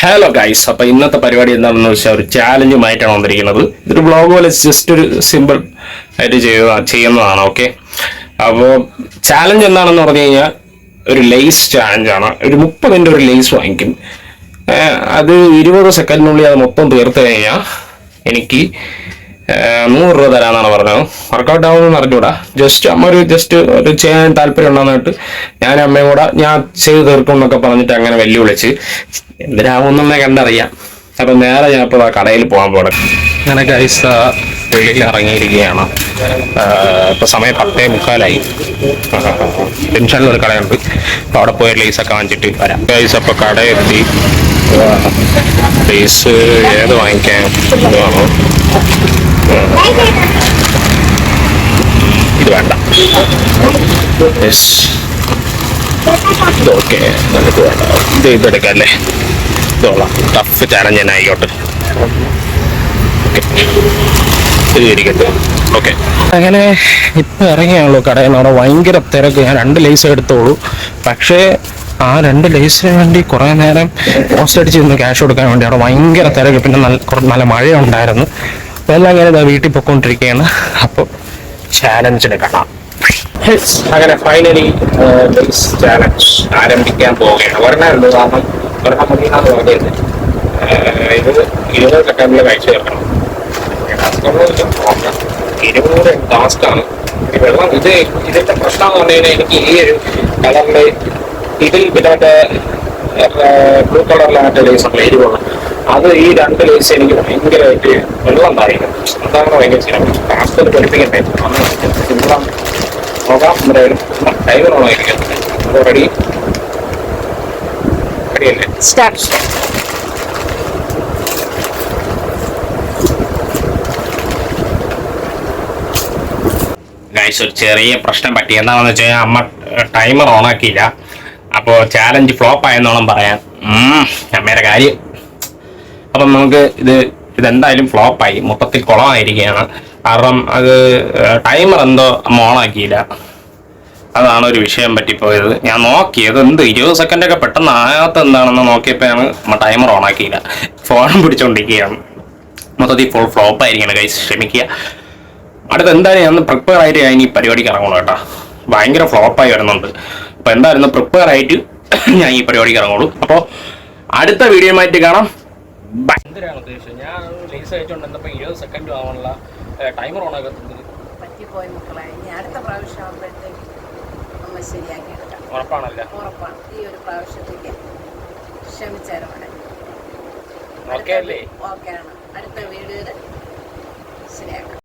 Hello guys അപ്പൊ ഇന്നത്തെ പരിപാടി എന്താണെന്ന് വെച്ചാൽ ഒരു ചാലഞ്ചുമായിട്ടാണ് വന്നിരിക്കുന്നത്. ഇതൊരു ബ്ലോഗ് പോലെ ജസ്റ്റ് ഒരു സിമ്പിൾ ആയിട്ട് ചെയ്യുക ചെയ്യുന്നതാണ് ഓക്കെ അപ്പോൾ ചാലഞ്ച് എന്താണെന്ന് പറഞ്ഞു കഴിഞ്ഞാൽ ഒരു ലേസ് ചാലഞ്ച് ആണ്. ഒരു മുപ്പതിന്റെ ഒരു ലേസ് വാങ്ങിക്കും. അത് ഇരുപത് സെക്കൻഡിനുള്ളിൽ അത് മൊത്തം തീർത്ത് കഴിഞ്ഞാൽ എനിക്ക് നൂറ് രൂപ തരാന്നാണ് പറഞ്ഞത്. വർക്കൗട്ട് ആവുമെന്ന് അറിഞ്ഞൂടാ ജസ്റ്റ് അമ്മ ഒരു ജസ്റ്റ് ഒരു ചെയ്യാൻ താല്പര്യം ഉണ്ടെന്നിട്ട് ഞാൻ അമ്മയും കൂടെ ഞാൻ ചെയ്ത് തീർക്കും എന്നൊക്കെ പറഞ്ഞിട്ട് അങ്ങനെ വെല്ലുവിളിച്ച്. എന്തിനാവുന്നേ കണ്ടറിയാം. അപ്പൊ നേരെ ഞാൻ ഇപ്പോൾ കടയിൽ പോകാൻ പോകണം അങ്ങനെ ഗൈസ് വെളിയിൽ ഇറങ്ങിയിരിക്കുകയാണ്. ഇപ്പൊ സമയം പത്തേ മുക്കാലായി. ടെൻഷനിൽ ഒരു കടയുണ്ട്. അപ്പൊ അവിടെ പോയി ലേസൊക്കെ വാങ്ങിച്ചിട്ട് വരാം. ഗൈസ് അപ്പൊ കടയെത്തി. ലേസ് ഏത് വാങ്ങിക്കാൻ? ഇത് വേണ്ട. യെസ് ഓക്കെ നമുക്ക് വേണ്ട. ഇത് ഇതെടുക്കാം അല്ലേ? ഇതോളാം. ടഫ് ചാലഞ്ച് തന്നെ ആയിക്കോട്ടെ. ഓക്കെ ഇത് അങ്ങനെ ഇപ്പം ഇറങ്ങിയാണല്ലോ കടയിൽ അവിടെ ഭയങ്കര തിരക്ക്. ഞാൻ രണ്ട് ലേസ് എടുത്തോളൂ. പക്ഷേ ആ രണ്ട് ലേസിന് വേണ്ടി കുറേ നേരം പോസ്റ്റ് അടിച്ച് ക്യാഷ് കൊടുക്കാൻ വേണ്ടി അവിടെ ഭയങ്കര തിരക്ക്. പിന്നെ നല്ല നല്ല മഴയുണ്ടായിരുന്നു. അപ്പോൾ എല്ലാം അങ്ങനെ വീട്ടിൽ പൊയ്ക്കൊണ്ടിരിക്കുകയാണ് അപ്പോൾ ചാലഞ്ചിന് കാണാം. അങ്ങനെ ഫൈനലി ചാലഞ്ച് ആരംഭിക്കാൻ പോവുകയാണ്. ഒരെണ്ണേ ഉള്ളൂ. കാരണം ഒരെണ്ണം പറഞ്ഞത് ഇരുപത് സെക്കൻഡിൽ കഴിച്ചു നോക്കാം. ഇരുപത് ടാസ്ക്കാണ് ആണ്. വെള്ളം ഇത് ഇതിന്റെ പ്രശ്നം എന്ന് പറഞ്ഞു കഴിഞ്ഞാൽ എനിക്ക് ഈ ഒരു കളറിന്റെ ഇതിൽ പിന്നെ മറ്റേ ബ്ലൂ കളറിലാണ് മറ്റേ ലേസ് ഉണ്ട് എരിവുള്ള അത് ഈ രണ്ട് ലേസ് എനിക്ക് ഭയങ്കരമായിട്ട് വെള്ളം തായിരിക്കും അതാണ് ഭയങ്കര ചില ടാസ്ക് പഠിപ്പിക്കണ്ടേ? സിമ്പിളാണ് നോക്കാം എന്തായാലും ടൈമർ ഓണായിരിക്കും അപ്പോൾ റെഡി റെഡിയല്ലേ സ്റ്റാർട്ട് ഗൈസ് ഒരു ചെറിയ പ്രശ്നം പറ്റി. എന്താണെന്ന് വെച്ച് കഴിഞ്ഞാൽ അമ്മ ടൈമർ ഓണാക്കിയില്ല അപ്പോൾ ചാലഞ്ച് ഫ്ലോപ്പ് ആയെന്നോണം പറയാൻ ഉം, അമ്മയുടെ കാര്യം അപ്പം നമുക്ക് ഇത് ഇതെന്തായാലും ഫ്ലോപ്പായി. മൊത്തത്തിൽ കുളമായിരിക്കുകയാണ് കാരണം അത് ടൈമർ എന്തോ അമ്മ ഓണാക്കിയില്ല. അതാണ് ഒരു വിഷയം പറ്റിപ്പോയത്. ഞാൻ നോക്കി അത് എന്ത് ഇരുപത് സെക്കൻഡൊക്കെ പെട്ടെന്ന് ആകാത്ത എന്താണെന്ന് നോക്കിയപ്പോഴാണ് നമ്മൾ ടൈമർ ഓണാക്കിയില്ല. ഫോൺ പിടിച്ചുകൊണ്ടിരിക്കുകയാണ് മൊത്തത്തിൽ ഫുൾ ഫ്ലോപ്പ് ആയിരിക്കണം കൈ ക്ഷമിക്കുക. അടുത്ത എന്തായാലും ഞാൻ പ്രിപ്പയർ ആയിട്ട് ഞാൻ ഈ പരിപാടിക്ക് ഇറങ്ങണം കേട്ടോ. ഭയങ്കര ഫ്ലോപ്പായി വരുന്നുണ്ട്. അപ്പോൾ എന്തായാലും പ്രിപ്പയർ ആയിട്ട് ഞാൻ ഈ പരിപാടിക്ക് ഇറങ്ങുള്ളൂ. അപ്പോൾ അടുത്ത വീഡിയോ വീഡിയോയുമായിട്ട് കാണാം. എന്തിനാണ് ഉദ്ദേശിച്ചത്? ഞാൻ ലേസ് അയച്ചുകൊണ്ട് എന്തപ്പോൾ ഇരുപത് സെക്കൻഡ് ആവാനുള്ള ടൈമർ ഓൺ ആക്കത്തുന്നത് പറ്റിപ്പോയി മക്കളെ. ഇനി അടുത്ത പ്രാവശ്യം ആകുമ്പോഴത്തേക്ക് നമ്മൾ ശരിയാക്കി എടുക്കാം. ഉറപ്പാണല്ല? ഉറപ്പാണ്. ഈ ഒരു പ്രാവശ്യത്തേക്ക് ക്ഷമിച്ചാലും ഓക്കെ അല്ലേ? ഓക്കെ ആണ്. അടുത്ത വീഡിയോയിൽ